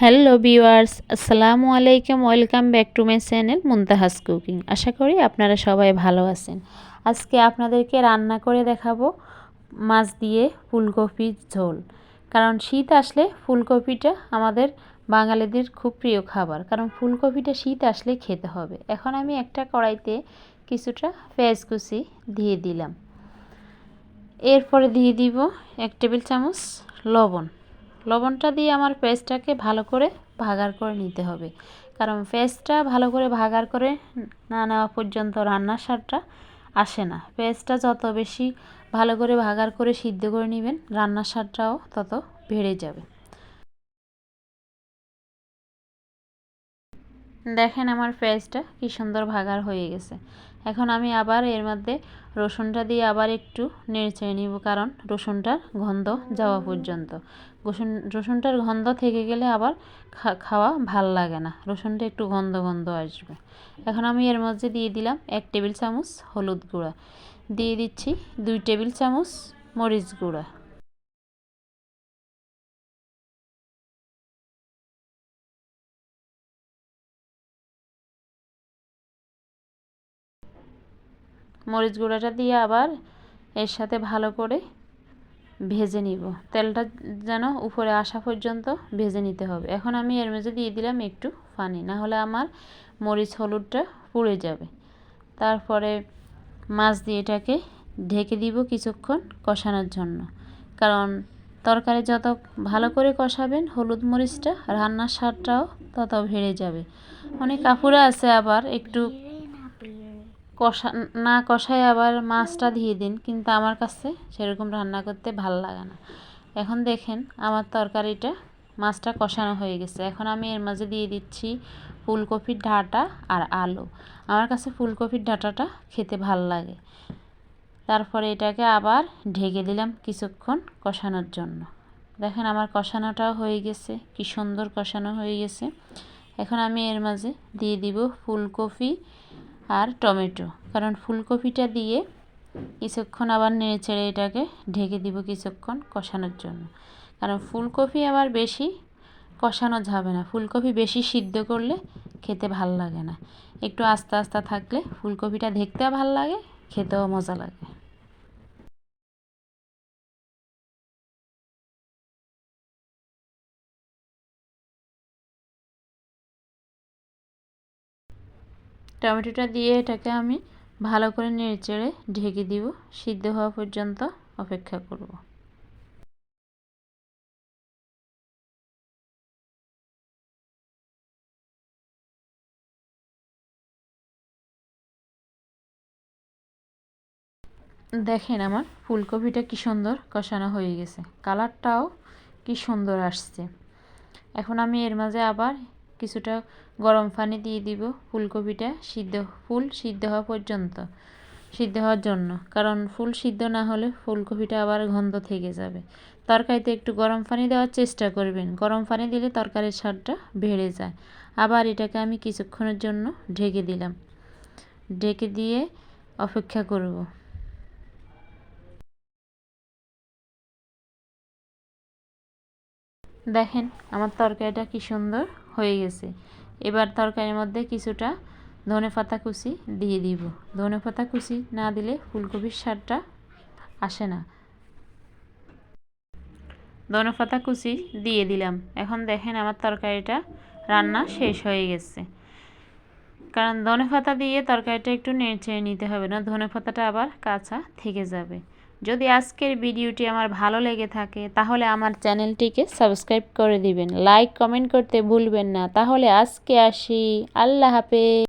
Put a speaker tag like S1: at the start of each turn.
S1: Hello viewers, আসসালামু আলাইকুম, welcome back to my channel Muntahas cooking. আশা করি আপনারা সবাই ভালো আছেন। আজকে আপনাদেরকে রান্না করে দেখাবো মাছ দিয়ে ফুলকপির ঝোল। কারণ শীত আসলে ফুলকপিটা আমাদের বাঙালিদের খুব প্রিয় খাবার। কারণ ফুলকপিটা শীত আসলে খেতে হবে। এখন আমি একটা কড়াইতে কিছুটা পেঁয়াজ কুচি দিয়ে দিলাম। এরপরে দিয়ে দিব এক টেবিল চামচ লবণ। লবণটা দিয়ে আমার পেস্টটাকে ভালো করে ভাগার করে নিতে হবে। কারণ পেস্টটা ভালো করে ভাগার করে না নেওয়া পর্যন্ত রান্নার স্বাদটা আসে না। পেস্টটা যত বেশি ভালো করে ভাগার করে সিদ্ধ করে নেবেন, রান্নার স্বাদটাও তত বেড়ে যাবে। দেখেন আমার পেঁয়াজটা কি সুন্দর ভাগার হয়ে গেছে। এখন আমি আবার এর মধ্যে রসুনটা দিয়ে আবার একটু নেড়ে নিব, কারণ রসুনটার গন্ধ যাওয়া পর্যন্ত। রসুন, রসুনটার গন্ধ থেকে গেলে আবার খাওয়া ভালো লাগে না। রসুনটা একটু গন্ধ গন্ধ আসবে। এখন আমি এর মধ্যে দিয়ে দিলাম এক টেবিল চামচ হলুদ গুঁড়া। দিয়ে দিচ্ছি দুই টেবিল চামচ মরিচ গুঁড়া। মরিচ গুঁড়াটা দিয়ে আবার এর সাথে ভালো করে ভেজে নিব। তেলটা যেন উপরে আসা পর্যন্ত ভেজে নিতে হবে। এখন আমি এর মধ্যে দিয়ে দিলাম একটু পানি না হলে আমার মরিচ হলুদটা পুড়ে যাবে। তারপরে মাছ দিয়ে এটাকে ঢেকে দিব কিছুক্ষণ কষানোর জন্য। কারণ তরকারি যত ভালো করে কষাবেন, হলুদ মরিচটা রান্নার স্বাদটাও তত বেড়ে যাবে। অনেক কাপুরে আছে আবার একটু কষা, না কষায় আবার মাছটা দিয়ে দিন, কিন্তু আমার কাছে সেরকম রান্না করতে ভালো লাগে না। এখন দেখেন আমার তরকারিটা মাছটা কষানো হয়ে গেছে। এখন আমি এর মাঝে দিয়ে দিচ্ছি ফুলকপির ডাঁটা আর আলু। আমার কাছে ফুলকপির ডাঁটাটা খেতে ভালো লাগে। তারপরে এটাকে আবার ঢেকে দিলাম কিছুক্ষণ কষানোর জন্য। দেখেন আমার কষানোটাও হয়ে গেছে, কি সুন্দর কষানো হয়ে গেছে। এখন আমি এর মাঝে দিয়ে দিব ফুলকপি আর টমেটো। কারণ ফুলকপিটা দিয়ে কিছুক্ষণ আবার নেড়ে চেড়ে এটাকে ঢেকে দিব কিছুক্ষণ কষানোর জন্য। কারণ ফুলকপি আবার বেশি কষানো যাবে না। ফুলকপি বেশি সিদ্ধ করলে খেতে ভালো লাগে না। একটু আস্তে আস্তে থাকলে ফুলকপিটা দেখতেও ভালো লাগে, খেতেও মজা লাগে। টমেটোটা দিয়ে এটাকে আমি ভালো করে নেড়েচেড়ে ঢেকে দিব। সিদ্ধ হওয়া পর্যন্ত অপেক্ষা করব। দেখেন আমার ফুলকপিটা কি সুন্দর কষানো হয়ে গেছে। কালারটাও কি সুন্দর আসছে। এখন আমি এর মাঝে আবার কিছুটা গরম পানি দিয়ে দিব ফুলকপিটা সিদ্ধ, ফুল সিদ্ধ হওয়া পর্যন্ত, সিদ্ধ হওয়ার জন্য। কারণ ফুল সিদ্ধ না হলে ফুলকপিটা আবার গন্ধ থেকে যাবে। তরকারিতে একটু গরম পানি দেওয়ার চেষ্টা করবেন। গরম পানি দিলে তরকারির স্বাদটা বেড়ে যায়। আবার এটাকে আমি কিছুক্ষণের জন্য ঢেকে দিলাম। ঢেকে দিয়ে অপেক্ষা করব। দেখেন আমার তরকারিটা কি সুন্দর। হয়ে গেছে। এবার তরকারির মধ্যে কিছুটা ধনে পাতা কুচি দিয়ে দিব। ধনে পাতা কুচি না দিলে ফুলকপির স্বাদটা আসে না। ধনে পাতা কুচি দিয়ে দিলাম। এখন দেখেন আমার তরকারিটা রান্না শেষ হয়ে গেছে। কারণ ধনে পাতা দিয়ে তরকারিটা একটু নেড়ে নিতে হবে না, ধনে পাতাটা আবার কাঁচা থেকে যাবে। যদি আজকের ভিডিওটি আমার ভালো লেগে থাকে, তাহলে আমার চ্যানেলটিকে সাবস্ক্রাইব করে দিবেন। লাইক, কমেন্ট করতে ভুলবেন না। তাহলে আজকে আসি। আল্লাহ হাফেজ।